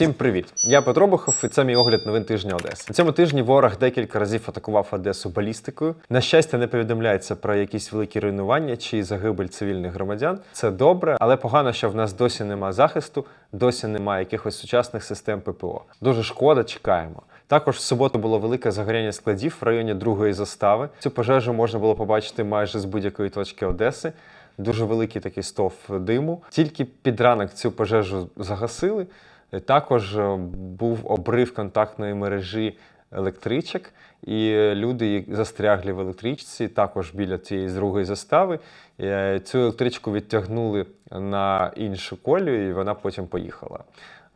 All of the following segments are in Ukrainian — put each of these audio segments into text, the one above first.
Усім привіт! Я Петро Бухов, і це мій огляд новин тижня Одеси. На цьому тижні ворог декілька разів атакував Одесу балістикою. На щастя, не повідомляється про якісь великі руйнування чи загибель цивільних громадян. Це добре, але погано, що в нас досі немає захисту, досі немає якихось сучасних систем ППО. Дуже шкода, чекаємо. Також в суботу було велике загоряння складів в районі другої застави. Цю пожежу можна було побачити майже з будь-якої точки Одеси. Дуже великий такий стовп диму. Тільки під ранок цю пожежу загасили. Також е, був обрив контактної мережі електричок, і люди застрягли в електричці, також біля цієї другої застави. Е, Цю електричку відтягнули на іншу колію, і вона потім поїхала.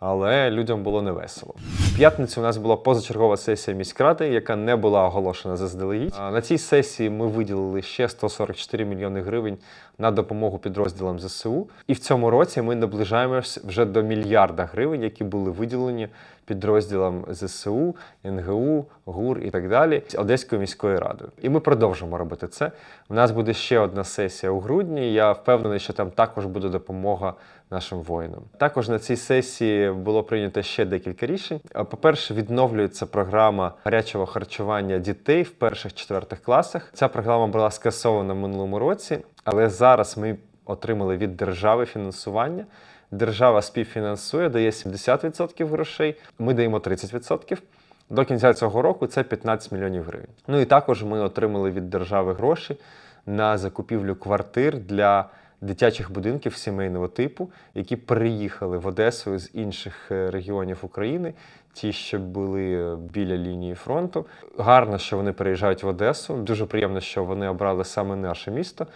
Але людям було невесело. В п'ятницю у нас була позачергова сесія міськради, яка не була оголошена заздалегідь. На цій сесії ми виділили ще 144 мільйони гривень на допомогу підрозділам ЗСУ. І в цьому році ми наближаємося вже до мільярда гривень, які були виділені підрозділам ЗСУ, НГУ, ГУР і так далі Одеською міською радою. І ми продовжимо робити це. У нас буде ще одна сесія у грудні. Я впевнений, що там також буде допомога нашим воїнам. Також на цій сесії було прийнято ще декілька рішень. По-перше, відновлюється програма гарячого харчування дітей в перших-четвертих класах. Ця програма була скасована в минулому році, але зараз ми отримали від держави фінансування. Держава співфінансує, дає 70% грошей, ми даємо 30%. До кінця цього року це 15 мільйонів гривень. Ну і також ми отримали від держави гроші на закупівлю квартир для дитячих будинків сімейного типу, які переїхали в Одесу з інших е, регіонів України, ті, що були е, біля лінії фронту. Гарно, що вони переїжджають в Одесу. Дуже приємно, що вони обрали саме наше місто.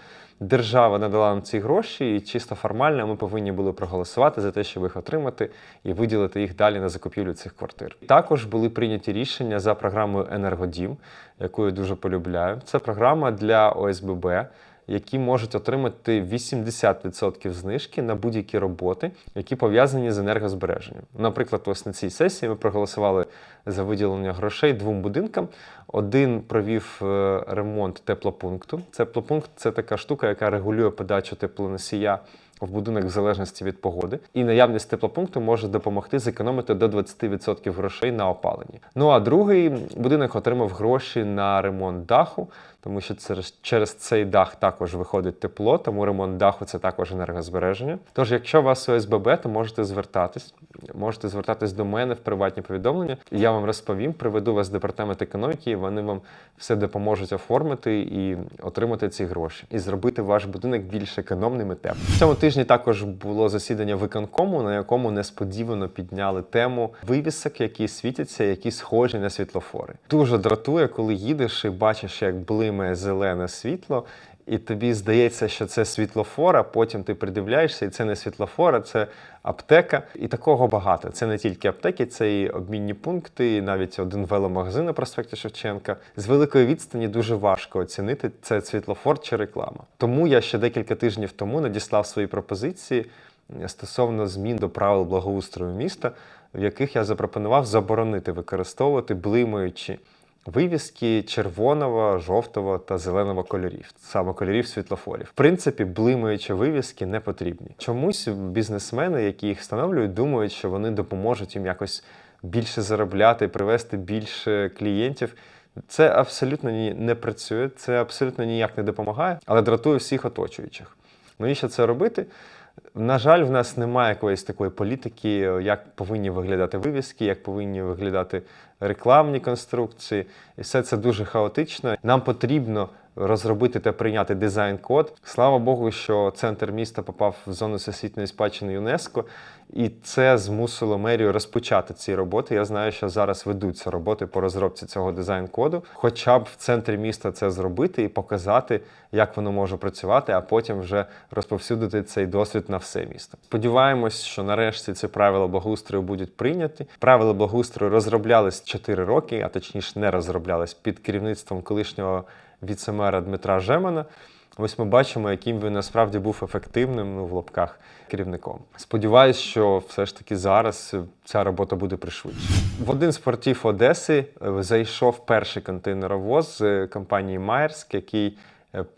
Держава надала нам ці гроші, і чисто формально ми повинні були проголосувати за те, щоб їх отримати і виділити їх далі на закупівлю цих квартир. Також були прийняті рішення за програмою Енергодім, яку я дуже полюбляю. Це програма для ОСББ. Які можуть отримати 80% знижки на будь-які роботи, які пов'язані з енергозбереженням. Наприклад, ось на цій сесії ми проголосували за виділення грошей двом будинкам. Один провів е, ремонт теплопункту. Теплопункт це така штука, яка регулює подачу теплоносія в будинок в залежності від погоди. І наявність теплопункту може допомогти зекономити до 20% грошей на опаленні. Ну а другий будинок отримав гроші на ремонт даху, тому що через, цей дах також виходить тепло, тому ремонт даху це також енергозбереження. Тож, якщо у вас ОСББ, то можете звертатись. Можете звертатись до мене в приватні повідомлення. Я вам розповім, приведу вас в департамент економіки, і вони вам все допоможуть оформити і отримати ці гроші, і зробити ваш будинок більш економним і теплим. Цьому тижні також було засідання виконкому, на якому несподівано підняли тему вивісок, які світяться, які схожі на світлофори. Дуже дратує, коли їдеш і бачиш, як блимає зелене світло. І тобі здається, що це світлофор, а потім ти придивляєшся, і це не світлофор, а це аптека. І такого багато. Це не тільки аптеки, це і обмінні пункти, і навіть один веломагазин на проспекті Шевченка. З великої відстані дуже важко оцінити це світлофор чи реклама. Тому я ще декілька тижнів тому надіслав свої пропозиції стосовно змін до правил благоустрою міста, в яких я запропонував заборонити використовувати блимаючі вивіски червоного, жовтого та зеленого кольорів, саме кольорів світлофорів. В принципі, блимаючі вивіски не потрібні. Чомусь бізнесмени, які їх встановлюють, думають, що вони допоможуть їм якось більше заробляти, привести більше клієнтів. Це абсолютно ні- не працює, це абсолютно ніяк не допомагає, але дратує всіх оточуючих. Навіщо це робити? На жаль, в нас немає якоїсь такої політики, як повинні виглядати вивіски, як повинні виглядати рекламні конструкції. І все це дуже хаотично. Нам потрібно розробити та прийняти дизайн-код. Слава Богу, що центр міста попав в зону всесвітньої спадщини ЮНЕСКО, і це змусило мерію розпочати ці роботи. Я знаю, що зараз ведуться роботи по розробці цього дизайн-коду, хоча б в центрі міста це зробити і показати, як воно може працювати, а потім вже розповсюдити цей досвід на все місто. Сподіваємось, що нарешті ці правила благоустрою будуть прийняті. Правила благоустрою розроблялись 4 роки, а точніше не розроблялись під керівництвом колишнього віцемера Дмитра Жемана. Ось ми бачимо, яким він насправді був ефективним ну, в лапках керівником. Сподіваюсь, що все ж таки зараз ця робота буде пришвидше. В один з портів Одеси е, зайшов перший контейнеровоз з компанії Майерськ, який е,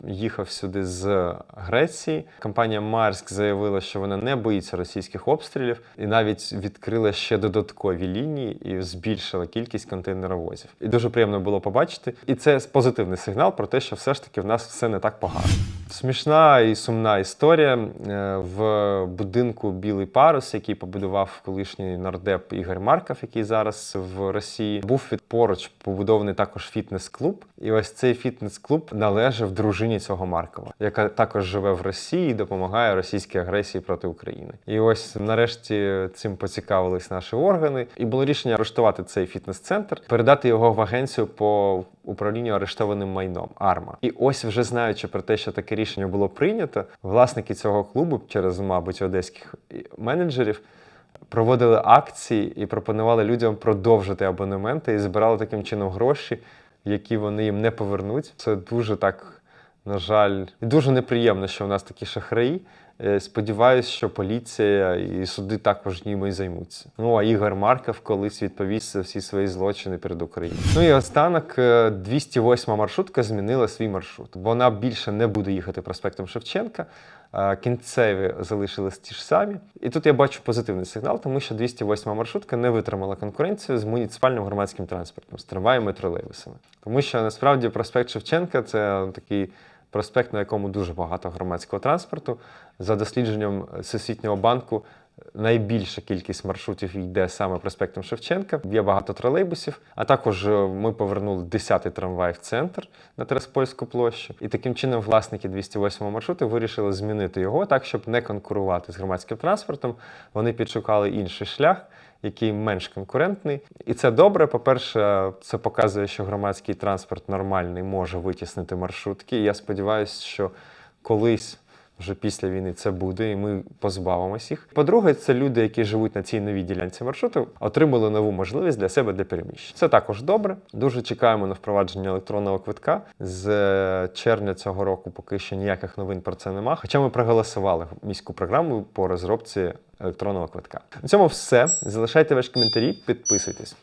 їхав сюди з Греції. Компанія Марськ заявила, що вона не боїться російських обстрілів, і навіть відкрила ще додаткові лінії і збільшила кількість контейнеровозів. І дуже приємно було побачити. І це позитивний сигнал про те, що все ж таки в нас все не так погано. Смішна і сумна історія Е, в будинку Білий парус, який побудував колишній нардеп Ігор Марков, який зараз в Росії. Був поруч побудований також фітнес-клуб. І ось цей фітнес-клуб належав дружині цього Маркова, яка також живе в Росії і допомагає російській агресії проти України. І ось нарешті цим поцікавились наші органи, і було рішення арештувати цей фітнес-центр, передати його в агенцію по управлінню арештованим майном Арма. І ось, вже знаючи про те, що таке рішення було прийнято, власники цього клубу через, мабуть, одеських менеджерів. Проводили акції і пропонували людям продовжити абонементи і збирали таким чином гроші, які вони їм не повернуть. Це дуже так, на жаль, дуже неприємно, що у нас такі шахраї. Е, Сподіваюсь, що поліція і суди також ними займуться. Ну а Ігор Марков колись відповість за всі свої злочини перед Україною. Ну і останок е, 208 маршрутка змінила свій маршрут. Бо Вона більше не буде їхати проспектом Шевченка. Кінцеві залишились ті ж самі. І тут я бачу позитивний сигнал, тому що 208 маршрутка не витримала конкуренцію з муніципальним громадським транспортом, з трамваями і тролейбусами. Тому що насправді проспект Шевченка це такий проспект, на якому дуже багато громадського транспорту. За дослідженням Всесвітнього банку, найбільша кількість маршрутів йде саме проспектом Шевченка. Є багато тролейбусів. А також е, ми повернули 10-й трамвай в центр на Тераспольську площу. І таким чином власники 208 маршруту вирішили змінити його так, щоб не конкурувати з громадським транспортом. Вони підшукали інший шлях який менш конкурентний. І це добре. По-перше, це показує, що громадський транспорт нормальний може витіснити маршрутки. І я сподіваюся, що колись. Вже після війни це буде, і ми позбавимось їх. По-друге, це люди, які живуть на цій новій ділянці маршруту, отримали нову можливість для себе для переміщення. Це також добре. Дуже чекаємо на впровадження електронного квитка. З е, червня цього року поки що ніяких новин про це нема. Хоча ми проголосували міську програму по розробці електронного квитка. На цьому все. Залишайте ваші коментарі, підписуйтесь.